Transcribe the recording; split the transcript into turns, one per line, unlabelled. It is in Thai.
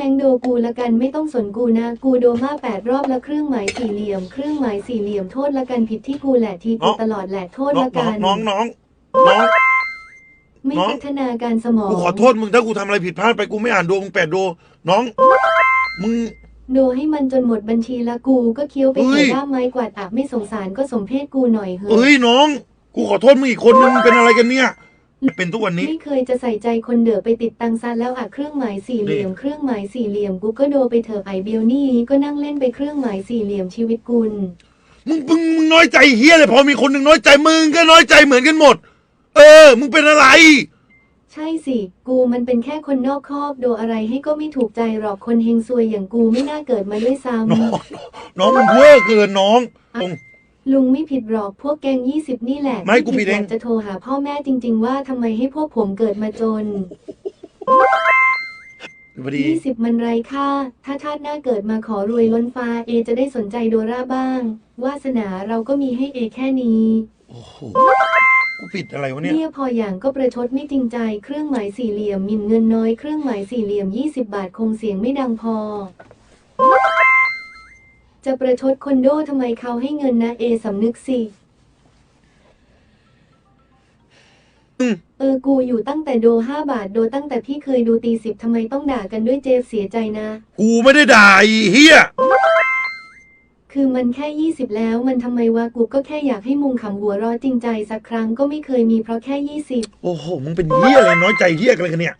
แมงโดกูละกันไม่ต้องสนกูนะ กูโดมาแปดรอบแล้วเครื่องหมายสี่เหลี่ยม เครื่องหมายสี่เหลี่ยมโทษละกันผิดที่กูแหละทีกูตลอดแหละโทษ
น้อง
ละกัน
น้องน้องน้อง
ไม่
น้อง
พัฒนาการสมอง
กูขอโทษมึงถ้ากูทำอะไรผิดพลาดไปกูไม่อ่านโดมึงแปดโดน้อง มึง
โดให้มันจนหมดบัญชีละกูก็เคี้ยวไป
เฮ้
เถ
ย
อะด้ามไม้กวาดอะไม่สงสารก็สมเพศกูหน่อยเห
เอ้
อะ
ยน้อง กูขอโทษมึงอีกคนนึงมึงเป็นอะไรกันเนี่ย เป็นทุกวันนี้
ไม่เคยจะใส่ใจคนเด๋อไปติดตังซะแล้วอะเครื่องหมายสี่เหลี่ยมเครื่องหมายสี่เหลี่ยมกูก็โดไปเถอะไอเบลนี่ก็นั่งเล่นไปเครื่องหมายสี่เหลี่ยมชีวิตกุล
มึงมึงมึงน้อยใจเฮียเลยพอมีคนหนึ่งน้อยใจมึงก็น้อยใจเหมือนกันหมด เออ มึงเป็นอะไร
ใช่สิ กูมันเป็นแค่คนนอกคอกโดอะไรให้ก็ไม่ถูกใจหรอกคนเฮงซวยอย่างกูไม่น่าเกิดมาด้วยซ้
น้องน้องมึงเวอร์เกินน้องตรงำ
ลุงไม่ผิดหรอกพวกแกงยี่สิบนี่แหละ
ไม่กูผิดเอง
ที่ยากจะโทรหาพ่อแม่จริง ๆ ว่าทำไมให้พวกผมเกิดมาจน
พอดี
ยี่สิบมันไรค่า ถ้าชาติหน้าเกิดมาขอรวยล้นฟ้าเอจะได้สนใจโดราบ้าง วาสนาเราก็มีให้เอแค่นี้
โอ้โหกูผิดอะไรวะเนี่ย
เนี่ยพออย่างก็ประชดไม่จริงใจ เครื่องหมายสี่เหลี่ยมหมิ่นเงินน้อยเครื่องหมายสี่เหลี่ยม20บาทคงเสียงไม่ดังพอ จะประชดคนโดทำไมเขาให้เงินนะเอสำนึกสิ
อืม
เออกูอยู่ตั้งแต่โดห้าบาทโดตั้งแต่พี่เคยดูตีสิบทำไมต้องด่ากันด้วยเจฟเสียใจนะ
กูไม่ได้ด่าไอ้เฮีย
คือมันแค่ 20 แล้วมันทำไมวะกูก็แค่อยากให้มุงขำหัวเรอจริงใจสักครั้งก็ไม่เคยมีเพราะแค่ 20
โอ้โห มึงเป็นเฮียอะไรน้อยใจเฮียอะไรกันเนี่ย